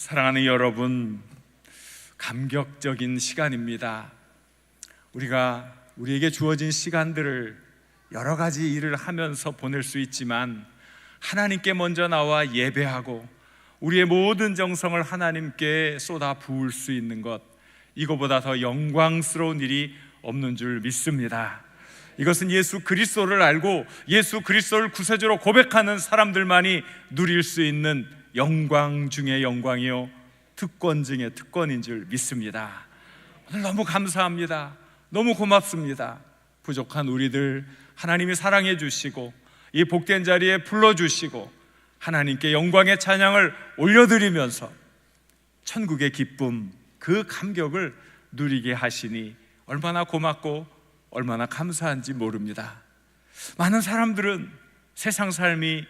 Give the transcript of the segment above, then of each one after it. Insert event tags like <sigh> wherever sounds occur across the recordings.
사랑하는 여러분, 감격적인 시간입니다. 우리가 우리에게 주어진 시간들을 여러 가지 일을 하면서 보낼 수 있지만 하나님께 먼저 나와 예배하고 우리의 모든 정성을 하나님께 쏟아 부을 수 있는 것 이거보다 더 영광스러운 일이 없는 줄 믿습니다. 이것은 예수 그리스도를 알고 예수 그리스도를 구세주로 고백하는 사람들만이 누릴 수 있는 영광 중의 영광이요 특권 중의 특권인 줄 믿습니다. 오늘 너무 감사합니다. 너무 고맙습니다. 부족한 우리들 하나님이 사랑해 주시고 이 복된 자리에 불러 주시고 하나님께 영광의 찬양을 올려드리면서 천국의 기쁨 그 감격을 누리게 하시니 얼마나 고맙고 얼마나 감사한지 모릅니다. 많은 사람들은 세상 삶이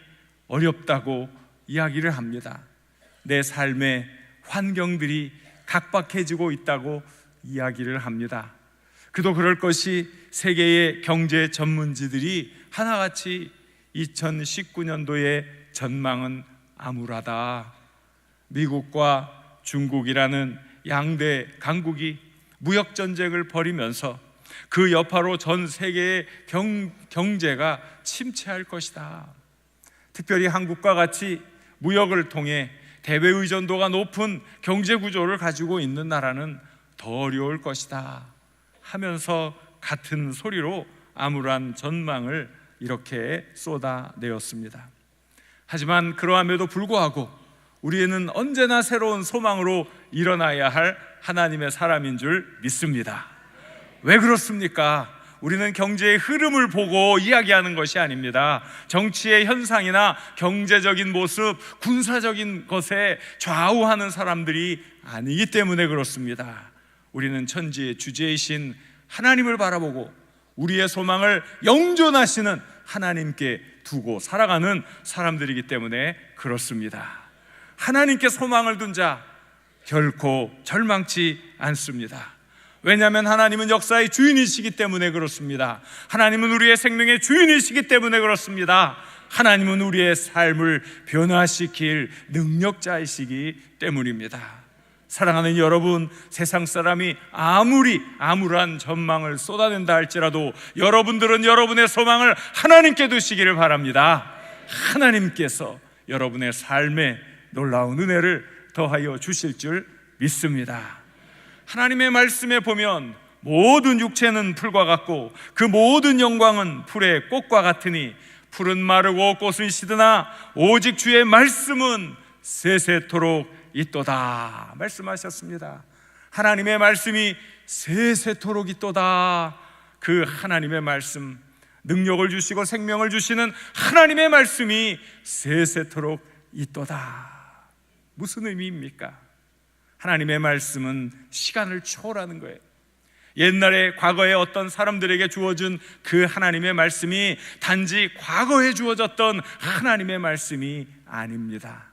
어렵다고 이야기를 합니다. 내 삶의 환경들이 각박해지고 있다고 이야기를 합니다. 그도 그럴 것이 세계의 경제 전문지들이 하나같이 2019년도의 전망은 암울하다. 미국과 중국이라는 양대 강국이 무역 전쟁을 벌이면서 그 여파로 전 세계의 경, 경제가 침체할 것이다. 특별히 한국과 같이 무역을 통해 대외 의존도가 높은 경제 구조를 가지고 있는 나라는 더 어려울 것이다. 하면서 같은 소리로 암울한 전망을 이렇게 쏟아내었습니다. 하지만 그러함에도 불구하고 우리는 언제나 새로운 소망으로 일어나야 할 하나님의 사람인 줄 믿습니다. 왜 그렇습니까? 우리는 경제의 흐름을 보고 이야기하는 것이 아닙니다. 정치의 현상이나 경제적인 모습, 군사적인 것에 좌우하는 사람들이 아니기 때문에 그렇습니다. 우리는 천지의 주제이신 하나님을 바라보고 우리의 소망을 영존하시는 하나님께 두고 살아가는 사람들이기 때문에 그렇습니다. 하나님께 소망을 둔 자 결코 절망치 않습니다. 왜냐하면 하나님은 역사의 주인이시기 때문에 그렇습니다. 하나님은 우리의 생명의 주인이시기 때문에 그렇습니다. 하나님은 우리의 삶을 변화시킬 능력자이시기 때문입니다. 사랑하는 여러분, 세상 사람이 아무리 암울한 전망을 쏟아낸다 할지라도 여러분들은 여러분의 소망을 하나님께 두시기를 바랍니다. 하나님께서 여러분의 삶에 놀라운 은혜를 더하여 주실 줄 믿습니다. 하나님의 말씀에 보면 모든 육체는 풀과 같고 그 모든 영광은 풀의 꽃과 같으니 풀은 마르고 꽃은 시드나 오직 주의 말씀은 세세토록 있도다 말씀하셨습니다. 하나님의 말씀이 세세토록 있도다. 그 하나님의 말씀 능력을 주시고 생명을 주시는 하나님의 말씀이 세세토록 있도다. 무슨 의미입니까? 하나님의 말씀은 시간을 초월하는 거예요. 옛날에 과거에 어떤 사람들에게 주어진 그 하나님의 말씀이 단지 과거에 주어졌던 하나님의 말씀이 아닙니다.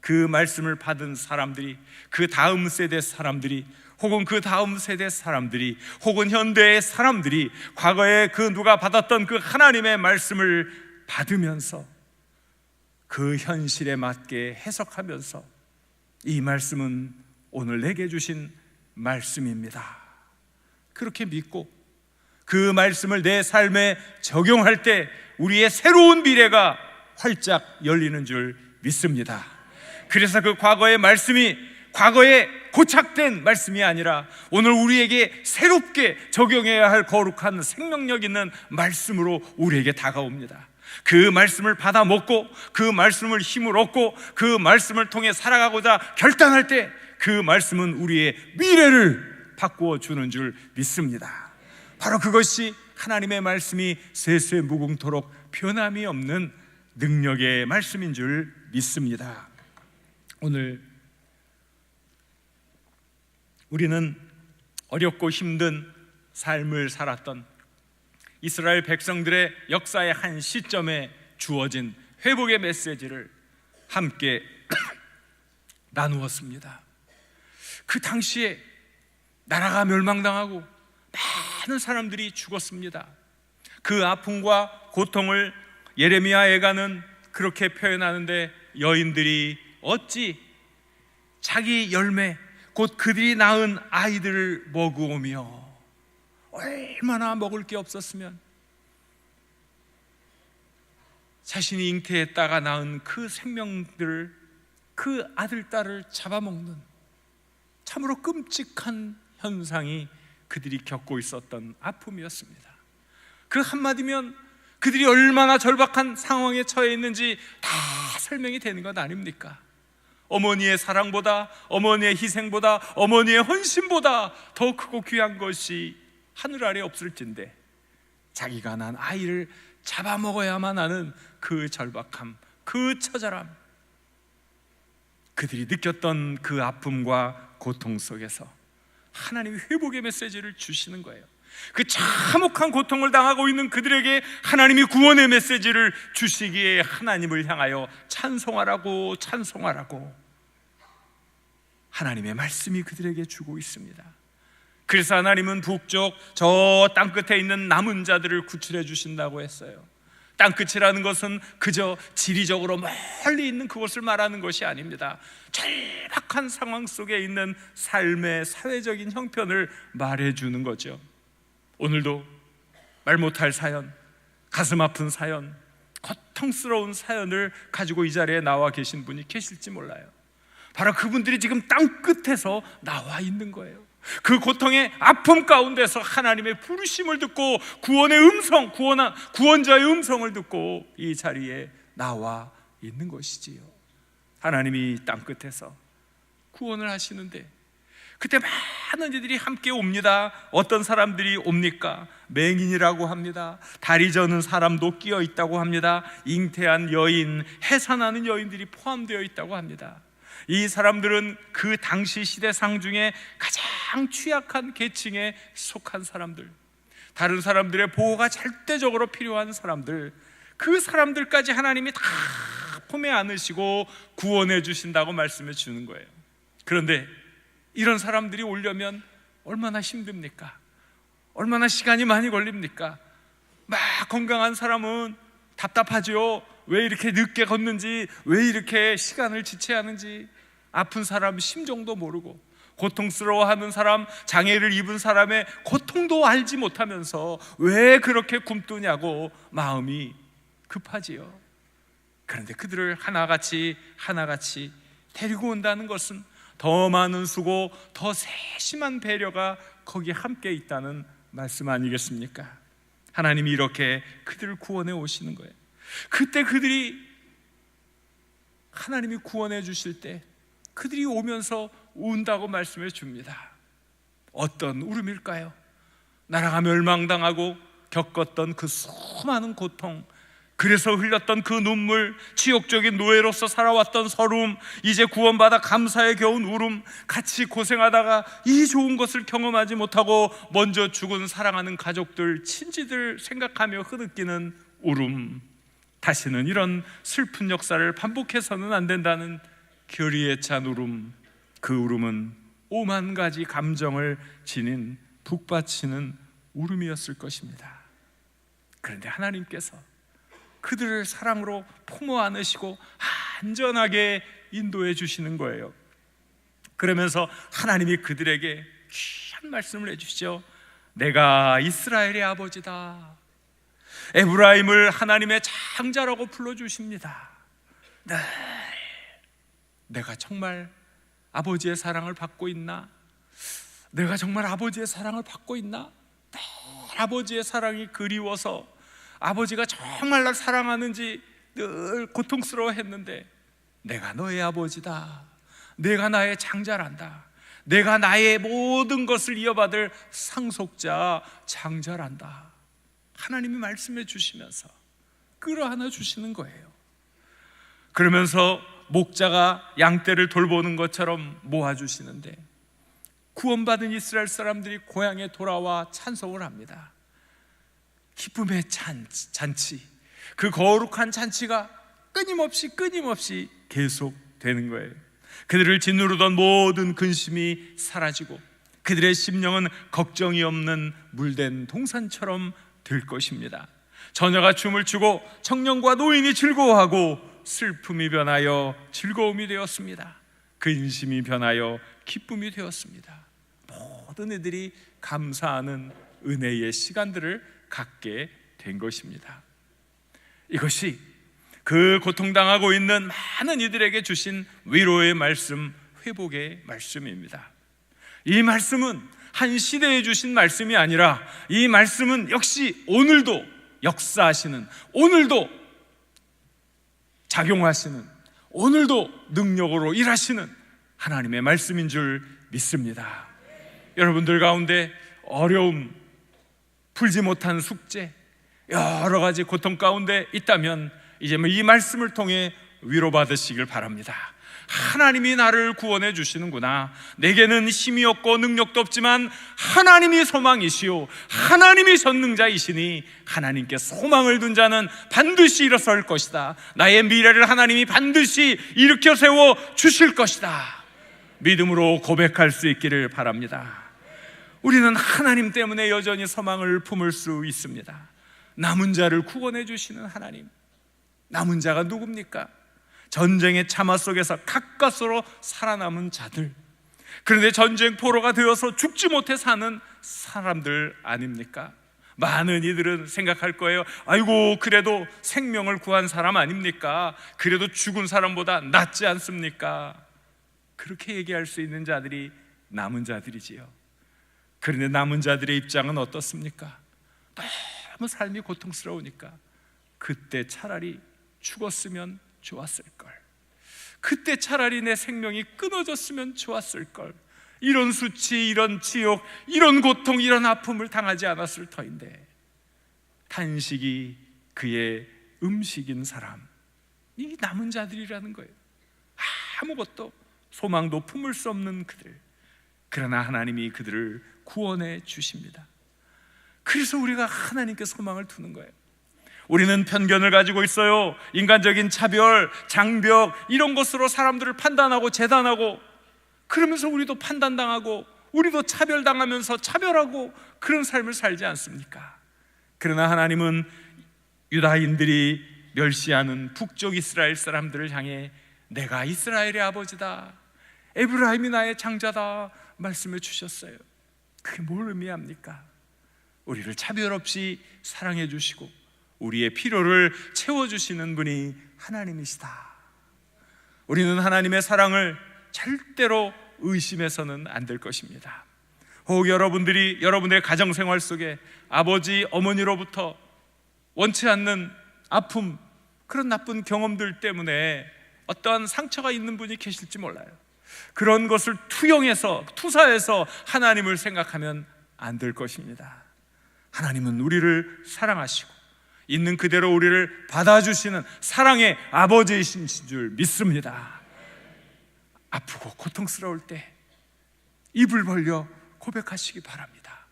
그 말씀을 받은 사람들이 그 다음 세대 사람들이 혹은 그 다음 세대 사람들이 혹은 현대의 사람들이 과거에 그 누가 받았던 그 하나님의 말씀을 받으면서 그 현실에 맞게 해석하면서 이 말씀은 오늘 내게 주신 말씀입니다. 그렇게 믿고 그 말씀을 내 삶에 적용할 때 우리의 새로운 미래가 활짝 열리는 줄 믿습니다. 그래서 그 과거의 말씀이 과거에 고착된 말씀이 아니라 오늘 우리에게 새롭게 적용해야 할 거룩한 생명력 있는 말씀으로 우리에게 다가옵니다. 그 말씀을 받아 먹고 그 말씀을 힘을 얻고 그 말씀을 통해 살아가고자 결단할 때 그 말씀은 우리의 미래를 바꾸어 주는 줄 믿습니다. 바로 그것이 하나님의 말씀이 세세 무궁토록 변함이 없는 능력의 말씀인 줄 믿습니다. 오늘 우리는 어렵고 힘든 삶을 살았던 이스라엘 백성들의 역사의 한 시점에 주어진 회복의 메시지를 함께 <clears throat> 나누었습니다. 그 당시에 나라가 멸망당하고 많은 사람들이 죽었습니다. 그 아픔과 고통을 예레미야 애가는 그렇게 표현하는데 여인들이 어찌 자기 열매 곧 그들이 낳은 아이들을 먹으오며 얼마나 먹을 게 없었으면 자신이 잉태했다가 낳은 그 생명들을 그 아들 딸을 잡아먹는 참으로 끔찍한 현상이 그들이 겪고 있었던 아픔이었습니다. 그 한마디면 그들이 얼마나 절박한 상황에 처해 있는지 다 설명이 되는 것 아닙니까? 어머니의 사랑보다 어머니의 희생보다 어머니의 헌신보다 더 크고 귀한 것이 하늘 아래 없을진데 자기가 난 아이를 잡아먹어야만 하는 그 절박함, 그 처절함 그들이 느꼈던 그 아픔과 고통 속에서 하나님이 회복의 메시지를 주시는 거예요. 그 참혹한 고통을 당하고 있는 그들에게 하나님이 구원의 메시지를 주시기에 하나님을 향하여 찬송하라고 찬송하라고 하나님의 말씀이 그들에게 주고 있습니다. 그래서 하나님은 북쪽 저 땅 끝에 있는 남은 자들을 구출해 주신다고 했어요. 땅 끝이라는 것은 그저 지리적으로 멀리 있는 그곳을 말하는 것이 아닙니다. 절박한 상황 속에 있는 삶의 사회적인 형편을 말해 주는 거죠. 오늘도 말 못할 사연, 가슴 아픈 사연, 고통스러운 사연을 가지고 이 자리에 나와 계신 분이 계실지 몰라요. 바로 그분들이 지금 땅 끝에서 나와 있는 거예요. 그 고통의 아픔 가운데서 하나님의 부르심을 듣고 구원의 음성, 구원한 구원자의 음성을 듣고 이 자리에 나와 있는 것이지요. 하나님이 땅 끝에서 구원을 하시는데 그때 많은 이들이 함께 옵니다. 어떤 사람들이 옵니까? 맹인이라고 합니다. 다리 저는 사람도 끼어 있다고 합니다. 잉태한 여인, 해산하는 여인들이 포함되어 있다고 합니다. 이 사람들은 그 당시 시대상 중에 가장 취약한 계층에 속한 사람들, 다른 사람들의 보호가 절대적으로 필요한 사람들, 그 사람들까지 하나님이 다 품에 안으시고 구원해 주신다고 말씀해 주는 거예요. 그런데 이런 사람들이 오려면 얼마나 힘듭니까? 얼마나 시간이 많이 걸립니까? 막 건강한 사람은 답답하죠. 왜 이렇게 늦게 걷는지, 왜 이렇게 시간을 지체하는지, 아픈 사람 심정도 모르고, 고통스러워하는 사람, 장애를 입은 사람의 고통도 알지 못하면서 왜 그렇게 굶뜨냐고 마음이 급하지요. 그런데 그들을 하나같이 하나같이 데리고 온다는 것은 더 많은 수고, 더 세심한 배려가 거기에 함께 있다는 말씀 아니겠습니까? 하나님이 이렇게 그들을 구원해 오시는 거예요. 그때 그들이 하나님이 구원해 주실 때 그들이 오면서 운다고 말씀해 줍니다. 어떤 울음일까요? 나라가 멸망당하고 겪었던 그 수많은 고통, 그래서 흘렸던 그 눈물, 지옥적인 노예로서 살아왔던 서름, 이제 구원받아 감사에 겨운 울음, 같이 고생하다가 이 좋은 것을 경험하지 못하고 먼저 죽은 사랑하는 가족들, 친지들 생각하며 흐느끼는 울음. 다시는 이런 슬픈 역사를 반복해서는 안 된다는 결의에 찬 울음. 그 울음은 오만 가지 감정을 지닌 북받치는 울음이었을 것입니다. 그런데 하나님께서 그들을 사랑으로 품어 안으시고 안전하게 인도해 주시는 거예요. 그러면서 하나님이 그들에게 귀한 말씀을 해주시죠. 내가 이스라엘의 아버지다. 에브라임을 하나님의 장자라고 불러주십니다. 네. 내가 정말 아버지의 사랑을 받고 있나? 내가 정말 아버지의 사랑을 받고 있나? 늘 아버지의 사랑이 그리워서 아버지가 정말 날 사랑하는지 늘 고통스러워 했는데 내가 너의 아버지다. 내가 나의 장자란다. 내가 나의 모든 것을 이어받을 상속자 장자란다. 하나님이 말씀해 주시면서 끌어안아 주시는 거예요. 그러면서 목자가 양떼를 돌보는 것처럼 모아 주시는데 구원받은 이스라엘 사람들이 고향에 돌아와 찬송을 합니다. 기쁨의 잔치, 잔치, 그 거룩한 잔치가 끊임없이 끊임없이 계속되는 거예요. 그들을 짓누르던 모든 근심이 사라지고 그들의 심령은 걱정이 없는 물된 동산처럼 될 것입니다. 처녀가 춤을 추고 청년과 노인이 즐거워하고 슬픔이 변하여 즐거움이 되었습니다. 근심이 변하여 기쁨이 되었습니다. 모든 이들이 감사하는 은혜의 시간들을 갖게 된 것입니다. 이것이 그 고통당하고 있는 많은 이들에게 주신 위로의 말씀, 회복의 말씀입니다. 이 말씀은 한 시대에 주신 말씀이 아니라 이 말씀은 역시 오늘도 역사하시는 오늘도 작용하시는 오늘도 능력으로 일하시는 하나님의 말씀인 줄 믿습니다. 여러분들 가운데 어려움, 풀지 못한 숙제, 여러 가지 고통 가운데 있다면 이제 뭐이 말씀을 통해 위로받으시길 바랍니다. 하나님이 나를 구원해 주시는구나. 내게는 힘이 없고 능력도 없지만 하나님이 소망이시오. 하나님이 전능자이시니 하나님께 소망을 둔 자는 반드시 일어설 것이다. 나의 미래를 하나님이 반드시 일으켜 세워 주실 것이다. 믿음으로 고백할 수 있기를 바랍니다. 우리는 하나님 때문에 여전히 소망을 품을 수 있습니다. 남은 자를 구원해 주시는 하나님. 남은 자가 누굽니까? 전쟁의 참화 속에서 가까스로 살아남은 자들. 그런데 전쟁 포로가 되어서 죽지 못해 사는 사람들 아닙니까? 많은 이들은 생각할 거예요. 아이고, 그래도 생명을 구한 사람 아닙니까? 그래도 죽은 사람보다 낫지 않습니까? 그렇게 얘기할 수 있는 자들이 남은 자들이지요. 그런데 남은 자들의 입장은 어떻습니까? 너무 삶이 고통스러우니까 그때 차라리 죽었으면 좋았을 걸. 그때 차라리 내 생명이 끊어졌으면 좋았을 걸. 이런 수치, 이런 지옥, 이런 고통, 이런 아픔을 당하지 않았을 터인데 탄식이 그의 음식인 사람. 이 남은 자들이라는 거예요. 아무것도 소망도 품을 수 없는 그들. 그러나 하나님이 그들을 구원해 주십니다. 그래서 우리가 하나님께 소망을 두는 거예요. 우리는 편견을 가지고 있어요. 인간적인 차별, 장벽, 이런 것으로 사람들을 판단하고 재단하고 그러면서 우리도 판단당하고 우리도 차별당하면서 차별하고 그런 삶을 살지 않습니까? 그러나 하나님은 유다인들이 멸시하는 북쪽 이스라엘 사람들을 향해 내가 이스라엘의 아버지다. 에브라임이 나의 장자다. 말씀해 주셨어요. 그게 뭘 의미합니까? 우리를 차별 없이 사랑해 주시고 우리의 필요를 채워주시는 분이 하나님이시다. 우리는 하나님의 사랑을 절대로 의심해서는 안 될 것입니다. 혹 여러분들이 여러분의 가정 생활 속에 아버지, 어머니로부터 원치 않는 아픔, 그런 나쁜 경험들 때문에 어떠한 상처가 있는 분이 계실지 몰라요. 그런 것을 투영해서, 투사해서 하나님을 생각하면 안 될 것입니다. 하나님은 우리를 사랑하시고, 있는 그대로 우리를 받아주시는 사랑의 아버지이신 줄 믿습니다. 아프고 고통스러울 때 입을 벌려 고백하시기 바랍니다.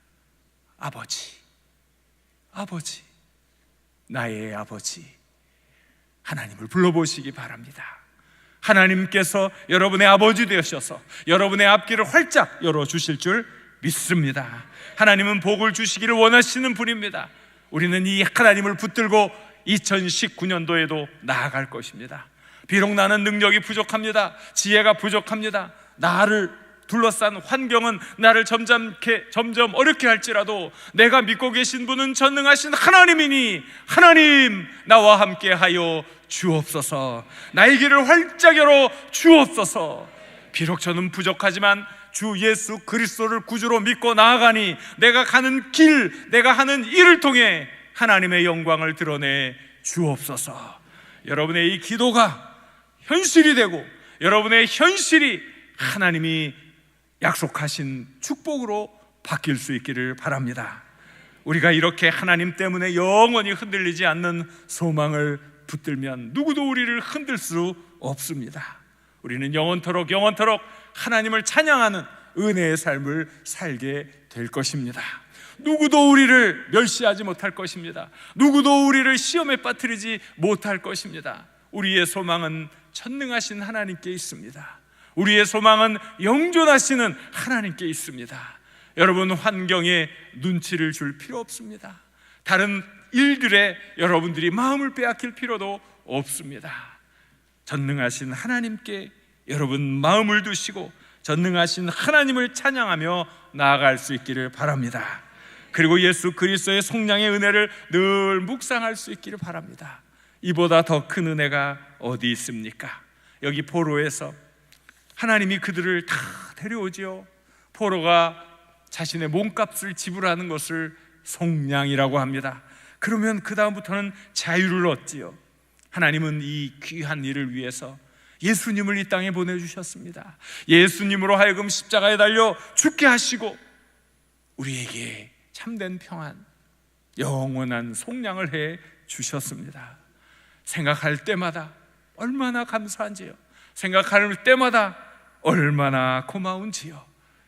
아버지, 아버지, 나의 아버지, 하나님을 불러보시기 바랍니다. 하나님께서 여러분의 아버지 되셔서 여러분의 앞길을 활짝 열어주실 줄 믿습니다. 하나님은 복을 주시기를 원하시는 분입니다. 우리는 이 하나님을 붙들고 2019년도에도 나아갈 것입니다. 비록 나는 능력이 부족합니다. 지혜가 부족합니다. 나를 둘러싼 환경은 나를 점잖게 점점 어렵게 할지라도 내가 믿고 계신 분은 전능하신 하나님이니 하나님 나와 함께 하여 주옵소서. 나의 길을 활짝 열어 주옵소서. 비록 저는 부족하지만 주 예수 그리스도를 구주로 믿고 나아가니 내가 가는 길, 내가 하는 일을 통해 하나님의 영광을 드러내 주옵소서. 여러분의 이 기도가 현실이 되고 여러분의 현실이 하나님이 약속하신 축복으로 바뀔 수 있기를 바랍니다. 우리가 이렇게 하나님 때문에 영원히 흔들리지 않는 소망을 붙들면 누구도 우리를 흔들 수 없습니다. 우리는 영원토록 영원토록 하나님을 찬양하는 은혜의 삶을 살게 될 것입니다. 누구도 우리를 멸시하지 못할 것입니다. 누구도 우리를 시험에 빠뜨리지 못할 것입니다. 우리의 소망은 전능하신 하나님께 있습니다. 우리의 소망은 영존하시는 하나님께 있습니다. 여러분 환경에 눈치를 줄 필요 없습니다. 다른 일들에 여러분들이 마음을 빼앗길 필요도 없습니다. 전능하신 하나님께 여러분 마음을 두시고 전능하신 하나님을 찬양하며 나아갈 수 있기를 바랍니다. 그리고 예수 그리스도의 속량의 은혜를 늘 묵상할 수 있기를 바랍니다. 이보다 더 큰 은혜가 어디 있습니까? 여기 포로에서 하나님이 그들을 다 데려오지요. 포로가 자신의 몸값을 지불하는 것을 속량이라고 합니다. 그러면 그 다음부터는 자유를 얻지요. 하나님은 이 귀한 일을 위해서 예수님을 이 땅에 보내주셨습니다. 예수님으로 하여금 십자가에 달려 죽게 하시고 우리에게 참된 평안, 영원한 속량을 해 주셨습니다. 생각할 때마다 얼마나 감사한지요. 생각할 때마다 얼마나 고마운지요.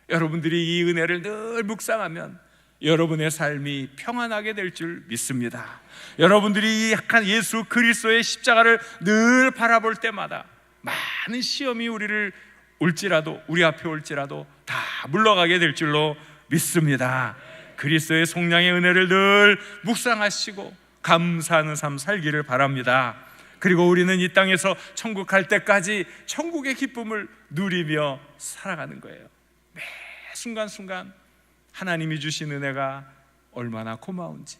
여러분들이 이 은혜를 늘 묵상하면 여러분의 삶이 평안하게 될 줄 믿습니다. 여러분들이 약한 예수 그리스도의 십자가를 늘 바라볼 때마다 많은 시험이 우리를 올지라도 우리 앞에 올지라도 다 물러가게 될 줄로 믿습니다. 그리스도의 속량의 은혜를 늘 묵상하시고 감사하는 삶 살기를 바랍니다. 그리고 우리는 이 땅에서 천국 갈 때까지 천국의 기쁨을 누리며 살아가는 거예요. 매 순간순간 하나님이 주신 은혜가 얼마나 고마운지,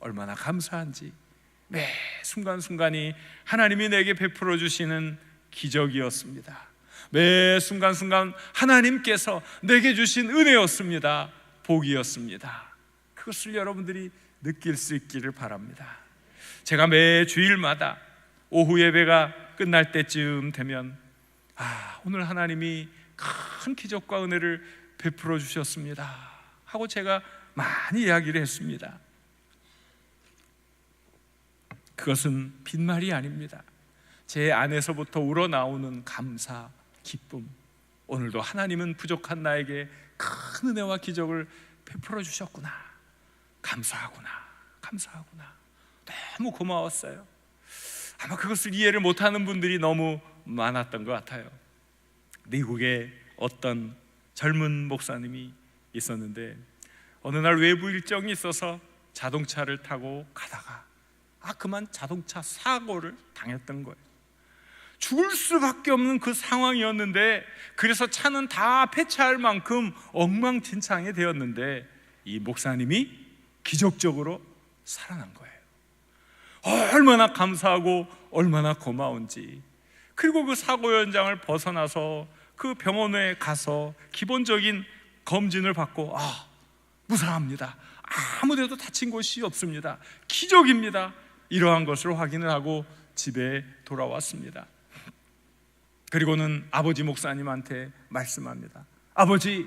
얼마나 감사한지, 매 순간순간이 하나님이 내게 베풀어 주시는 기적이었습니다. 매 순간순간 하나님께서 내게 주신 은혜였습니다. 복이었습니다. 그것을 여러분들이 느낄 수 있기를 바랍니다. 제가 매 주일마다 오후 예배가 끝날 때쯤 되면 아, 오늘 하나님이 큰 기적과 은혜를 베풀어 주셨습니다. 하고 제가 많이 이야기를 했습니다. 그것은 빈말이 아닙니다. 제 안에서부터 우러나오는 감사, 기쁨. 오늘도 하나님은 부족한 나에게 큰 은혜와 기적을 베풀어 주셨구나. 감사하구나. 감사하구나. 너무 고마웠어요. 아마 그것을 이해를 못하는 분들이 너무 많았던 것 같아요. 미국에 어떤 젊은 목사님이 있었는데 어느 날 외부 일정이 있어서 자동차를 타고 가다가 아 그만 자동차 사고를 당했던 거예요. 죽을 수밖에 없는 그 상황이었는데 그래서 차는 다 폐차할 만큼 엉망진창이 되었는데 이 목사님이 기적적으로 살아난 거예요. 얼마나 감사하고 얼마나 고마운지. 그리고 그 사고 현장을 벗어나서 그 병원에 가서 기본적인 검진을 받고 아 무사합니다. 아무데도 다친 곳이 없습니다. 기적입니다. 이러한 것을 확인을 하고 집에 돌아왔습니다. 그리고는 아버지 목사님한테 말씀합니다. 아버지,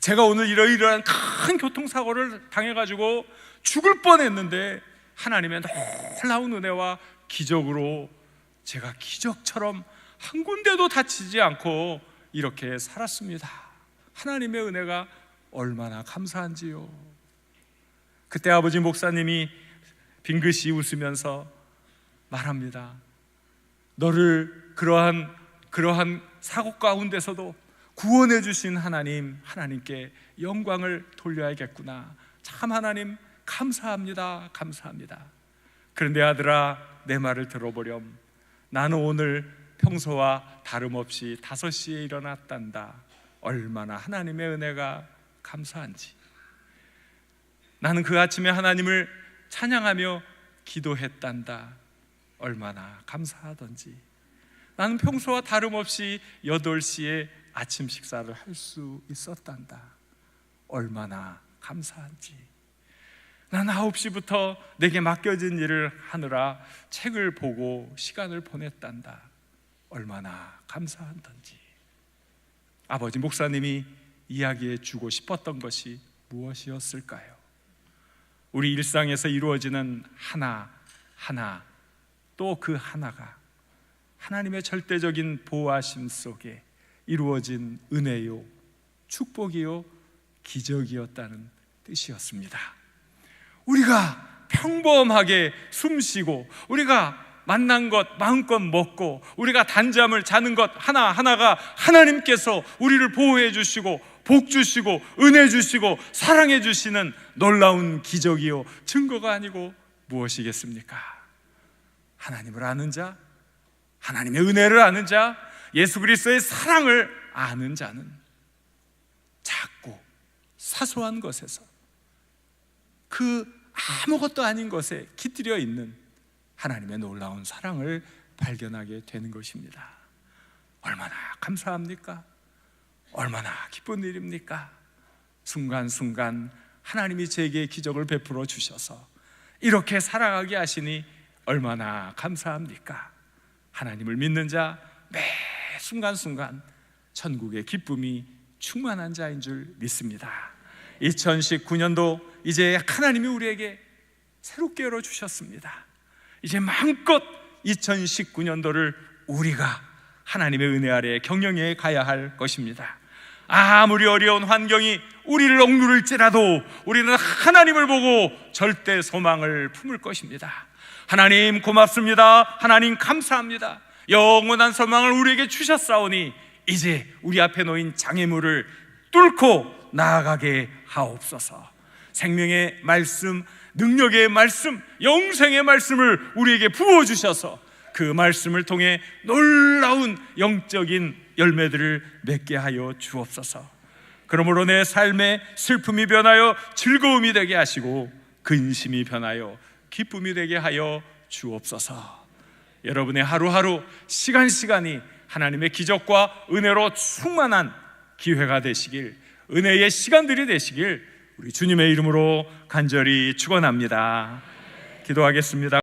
제가 오늘 이러이러한 큰 교통사고를 당해가지고 죽을 뻔 했는데 하나님의 놀라운 은혜와 기적으로 제가 기적처럼 한 군데도 다치지 않고 이렇게 살았습니다. 하나님의 은혜가 얼마나 감사한지요. 그때 아버지 목사님이 빙긋이 웃으면서 말합니다. 너를 그러한 그러한 사고 가운데서도 구원해 주신 하나님 하나님께 영광을 돌려야겠구나. 참 하나님 감사합니다. 감사합니다. 그런데 아들아 내 말을 들어보렴. 나는 오늘 평소와 다름없이 5시에 일어났단다. 얼마나 하나님의 은혜가 감사한지. 나는 그 아침에 하나님을 찬양하며 기도했단다. 얼마나 감사하던지. 나는 평소와 다름없이 8시에 아침 식사를 할 수 있었단다. 얼마나 감사한지. 난 9시부터 내게 맡겨진 일을 하느라 책을 보고 시간을 보냈단다. 얼마나 감사한던지. 아버지 목사님이 이야기해 주고 싶었던 것이 무엇이었을까요? 우리 일상에서 이루어지는 하나, 하나, 또 그 하나가 하나님의 절대적인 보호하심 속에 이루어진 은혜요, 축복이요, 기적이었다는 뜻이었습니다. 우리가 평범하게 숨 쉬고 우리가 만난 것 마음껏 먹고 우리가 단잠을 자는 것 하나하나가 하나님께서 우리를 보호해 주시고 복 주시고 은혜 주시고 사랑해 주시는 놀라운 기적이요 증거가 아니고 무엇이겠습니까? 하나님을 아는 자, 하나님의 은혜를 아는 자, 예수 그리스도의 사랑을 아는 자는 작고 사소한 것에서 그 아무것도 아닌 것에 깃들여 있는 하나님의 놀라운 사랑을 발견하게 되는 것입니다. 얼마나 감사합니까? 얼마나 기쁜 일입니까? 순간순간 하나님이 제게 기적을 베풀어 주셔서 이렇게 살아가게 하시니 얼마나 감사합니까? 하나님을 믿는 자 매 순간순간 천국의 기쁨이 충만한 자인 줄 믿습니다. 2019년도 이제 하나님이 우리에게 새롭게 열어 주셨습니다. 이제 마음껏 2019년도를 우리가 하나님의 은혜 아래 경영해 가야 할 것입니다. 아무리 어려운 환경이 우리를 억누를지라도 우리는 하나님을 보고 절대 소망을 품을 것입니다. 하나님 고맙습니다. 하나님 감사합니다. 영원한 소망을 우리에게 주셨사오니 이제 우리 앞에 놓인 장애물을 뚫고 나아가게 하옵소서. 생명의 말씀, 능력의 말씀, 영생의 말씀을 우리에게 부어 주셔서 그 말씀을 통해 놀라운 영적인 열매들을 맺게 하여 주옵소서. 그러므로 내 삶에 슬픔이 변하여 즐거움이 되게 하시고 근심이 변하여 기쁨이 되게 하여 주옵소서. 여러분의 하루하루 시간 시간이 하나님의 기적과 은혜로 충만한 기회가 되시길 은혜의 시간들이 되시길 우리 주님의 이름으로 간절히 축원합니다. 기도하겠습니다.